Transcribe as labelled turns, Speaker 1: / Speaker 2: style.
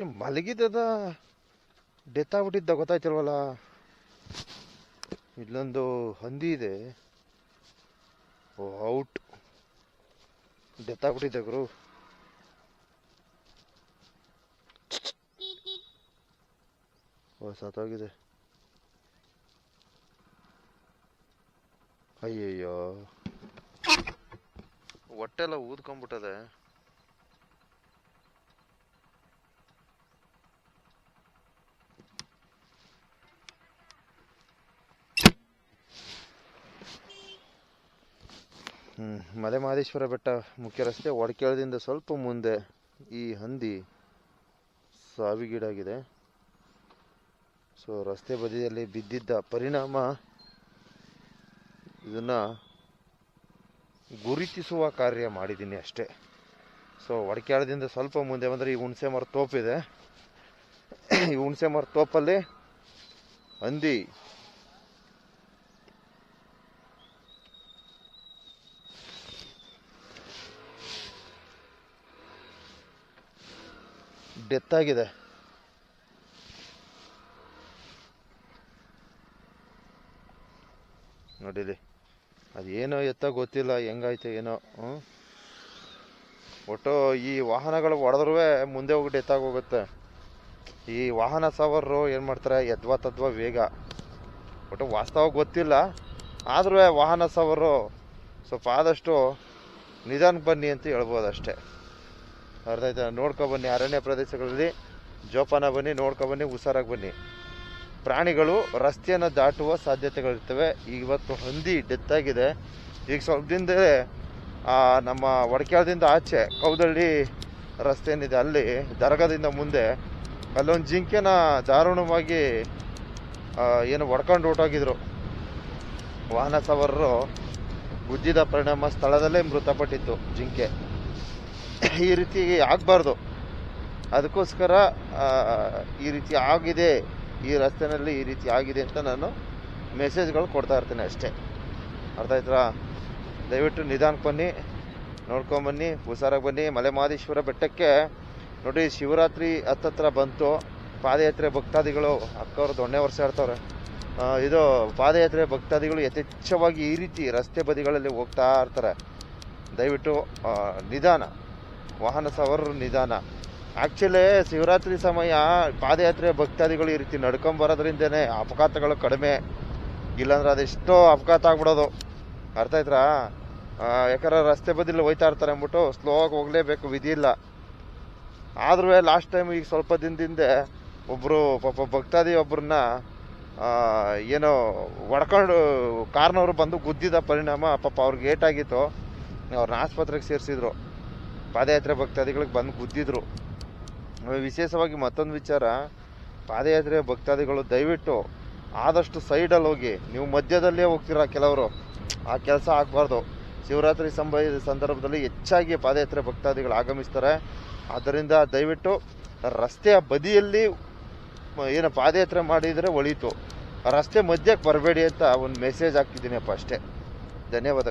Speaker 1: ಮಲಗಿದ್ದದ death ಆಗ್ಬಿಟ್ಟಿದ್ದ, ಗೊತ್ತಾಯ್ತಿಲ್ವಲ್ಲ? ಇಲ್ಲೊಂದು ಹಂದಿ ಇದೆ. ಓ ಔಟ್. ಡೆತ್ ಆಗ್ಬಿಟ್ಟಿದ್ದ ಗುರು. ಓ, ಸತ್ತೋಗಿದೆ. ಅಯ್ಯಯ್ಯೋ. ಹೊಟ್ಟೆಲ್ಲ ಊದ್ಕೊಂಡ್ಬಿಟ್ಟದೆ. ಮಲೆ ಮಹದೇಶ್ವರ ಬೆಟ್ಟ ಮುಖ್ಯ ರಸ್ತೆ ಒಡಕೇಳದಿಂದ ಸ್ವಲ್ಪ ಮುಂದೆ ಈ ಹಂದಿ ಸಾವಿಗೀಡಾಗಿದೆ. ಸೊ ರಸ್ತೆ ಬದಿಯಲ್ಲಿ ಬಿದ್ದಿದ್ದ ಪರಿಣಾಮ ಇದನ್ನ ಗುರುತಿಸುವ ಕಾರ್ಯ ಮಾಡಿದ್ದೀನಿ ಅಷ್ಟೇ. ಸೊ ಒಡಕ್ಯಾಳದಿಂದ ಸ್ವಲ್ಪ ಮುಂದೆ ಬಂದರೆ ಈ ಹುಣಸೆ ಮರ ತೋಪಿದೆ. ಈ ಹುಣಸೆ ಮರ ತೋಪಲ್ಲಿ ಹಂದಿ ಡೆತ್ ಆಗಿದೆ ನೋಡಿಲಿ ಅದೇನೋ ಎತ್ತ ಗೊತ್ತಿಲ್ಲ, ಹೆಂಗಾಯ್ತು ಏನೋ, ಹ್ಞೂ. ಒಟ್ಟು ಈ ವಾಹನಗಳು ಹೊಡೆದ್ರೂ ಮುಂದೆ ಹೋಗಿ ಡೆತ್ ಆಗೋಗುತ್ತೆ ಈ ವಾಹನ ಸವಾರರು ಏನು ಮಾಡ್ತಾರೆ ಯದ್ವಾ ತದ್ವಾ ವೇಗ. ಒಟ್ಟು ವಾಸ್ತವ ಗೊತ್ತಿಲ್ಲ ಆದ್ರೂ ವಾಹನ ಸವಾರರು ಸ್ವಲ್ಪ ಆದಷ್ಟು ನಿಧಾನಕ್ಕೆ ಬನ್ನಿ ಅಂತ ಹೇಳ್ಬೋದು ಅಷ್ಟೇ. ಅರ್ಥ ಆಯ್ತಾ ನೋಡ್ಕೊ ಬನ್ನಿ, ಅರಣ್ಯ ಪ್ರದೇಶಗಳಲ್ಲಿ ಜೋಪಾನ ಬನ್ನಿ, ನೋಡ್ಕೊ ಬನ್ನಿ, ಹುಷಾರಾಗಿ ಬನ್ನಿ. ಪ್ರಾಣಿಗಳು ರಸ್ತೆಯನ್ನು ದಾಟುವ ಸಾಧ್ಯತೆಗಳಿರ್ತವೆ. ಇವತ್ತು ಹಂದಿ ಡೆತ್ ಆಗಿದೆ. ಈಗ ಸ್ವಲ್ಪ ದಿನದಲ್ಲೇ ನಮ್ಮ ಒಡಕ್ಯಾಳದಿಂದ ಆಚೆ ಕೌದಳ್ಳಿ ರಸ್ತೆ ಏನಿದೆ ಅಲ್ಲಿ, ದರ್ಗಾದಿಂದ ಮುಂದೆ, ಅಲ್ಲೊಂದು ಜಿಂಕೆನ ದಾರುಣವಾಗಿ ಏನು ಹೊಡ್ಕೊಂಡು ಹೊಟ್ಟೋಗಿದ್ರು ವಾಹನ ಸವಾರರು ಗುದ್ದಿದ ಪರಿಣಾಮ ಸ್ಥಳದಲ್ಲೇ ಮೃತಪಟ್ಟಿತ್ತು ಜಿಂಕೆ. ಈ ರೀತಿ ಆಗಬಾರ್ದು. ಅದಕ್ಕೋಸ್ಕರ ಈ ರೀತಿ ಆಗಿದೆ, ಈ ರಸ್ತೆಯಲ್ಲಿ ಈ ರೀತಿ ಆಗಿದೆ ಅಂತ ನಾನು ಮೆಸೇಜ್ಗಳು ಕೊಡ್ತಾ ಇರ್ತೇನೆ ಅಷ್ಟೇ. ಅರ್ಥ ಆಯ್ತಾ? ದಯವಿಟ್ಟು ನಿಧಾನಕ್ಕೆ ಬನ್ನಿ ನೋಡ್ಕೊಂಬನ್ನಿ ಹುಷಾರಾಗಿ ಬನ್ನಿ. ಮಲೆ ಮಹದೇಶ್ವರ ಬೆಟ್ಟಕ್ಕೆ ನೋಡಿ, ಶಿವರಾತ್ರಿ ಹತ್ತತ್ರ ಬಂತು. ಪಾದಯಾತ್ರೆ ಭಕ್ತಾದಿಗಳು, ಅಕ್ಕವ್ರು ದೊಣ್ಣೆ ವರ್ಷ ಆಡ್ತವ್ರೆ. ಇದು ಪಾದಯಾತ್ರೆ ಭಕ್ತಾದಿಗಳು ಯಥೇಚ್ಛವಾಗಿ ಈ ರೀತಿ ರಸ್ತೆ ಬದಿಗಳಲ್ಲಿ ಹೋಗ್ತಾ ಇರ್ತಾರೆ. ದಯವಿಟ್ಟು ನಿಧಾನ. ವಾಹನ ಸವಾರರು ನಿಧಾನ. ಆ್ಯಕ್ಚುಲಿ ಶಿವರಾತ್ರಿ ಸಮಯ ಪಾದಯಾತ್ರೆ ಭಕ್ತಾದಿಗಳು ಈ ರೀತಿ ನಡ್ಕೊಂಬರೋದ್ರಿಂದನೇ ಅಪಘಾತಗಳು ಕಡಿಮೆ. ಇಲ್ಲಾಂದ್ರೆ ಅದೆಷ್ಟೋ ಅಪಘಾತ ಆಗ್ಬಿಡೋದು. ಅರ್ಥ ಆಯ್ತಾ ಯಾಕಂದ್ರೆ ರಸ್ತೆ ಬದಿಲಿ ಹೋಯ್ತಾ ಇರ್ತಾರೆ ಅಂದ್ಬಿಟ್ಟು ಸ್ಲೋ ಆಗಿ ಹೋಗಲೇಬೇಕು, ವಿಧಿ ಇಲ್ಲ. ಆದ್ರೂ ಲಾಸ್ಟ್ ಟೈಮ್ ಈಗ ಸ್ವಲ್ಪ ದಿನದಿಂದ ಒಬ್ಬರು ಪಾಪ ಭಕ್ತಾದಿ ಒಬ್ಬರನ್ನ ಏನೋ ಒಡ್ಕೊಂಡು ಕಾರ್ನವರು ಬಂದು ಗುದ್ದಿದ ಪರಿಣಾಮ ಪಾಪ ಅವ್ರಿಗೆ ಏಟಾಗಿತ್ತು. ಅವ್ರನ್ನ ಆಸ್ಪತ್ರೆಗೆ ಸೇರಿಸಿದ್ರು. ಪಾದಯಾತ್ರೆ ಭಕ್ತಾದಿಗಳಿಗೆ ಬಂದು ಗುದ್ದಿದ್ರು. ವಿಶೇಷವಾಗಿ ಮತ್ತೊಂದು ವಿಚಾರ, ಪಾದಯಾತ್ರೆ ಭಕ್ತಾದಿಗಳು ದಯವಿಟ್ಟು ಆದಷ್ಟು ಸೈಡಲ್ಲಿ ಹೋಗಿ, ನೀವು ಮಧ್ಯದಲ್ಲೇ ಹೋಗ್ತೀರಾ ಕೆಲವರು, ಆ ಕೆಲಸ ಆಗಬಾರ್ದು. ಶಿವರಾತ್ರಿ ಸಂಭ, ಸಂದರ್ಭದಲ್ಲಿ ಹೆಚ್ಚಾಗಿ ಪಾದಯಾತ್ರೆ ಭಕ್ತಾದಿಗಳು ಆಗಮಿಸ್ತಾರೆ. ಆದ್ದರಿಂದ ದಯವಿಟ್ಟು ರಸ್ತೆಯ ಬದಿಯಲ್ಲಿ, ಏನು ಪಾದಯಾತ್ರೆ ಮಾಡಿದರೆ ಒಳಿತು. ರಸ್ತೆ ಮಧ್ಯಕ್ಕೆ ಬರಬೇಡಿ ಅಂತ ಒಂದು ಮೆಸೇಜ್ ಹಾಕ್ತಿದ್ದೀನಪ್ಪ ಅಷ್ಟೇ. ಧನ್ಯವಾದಗಳು.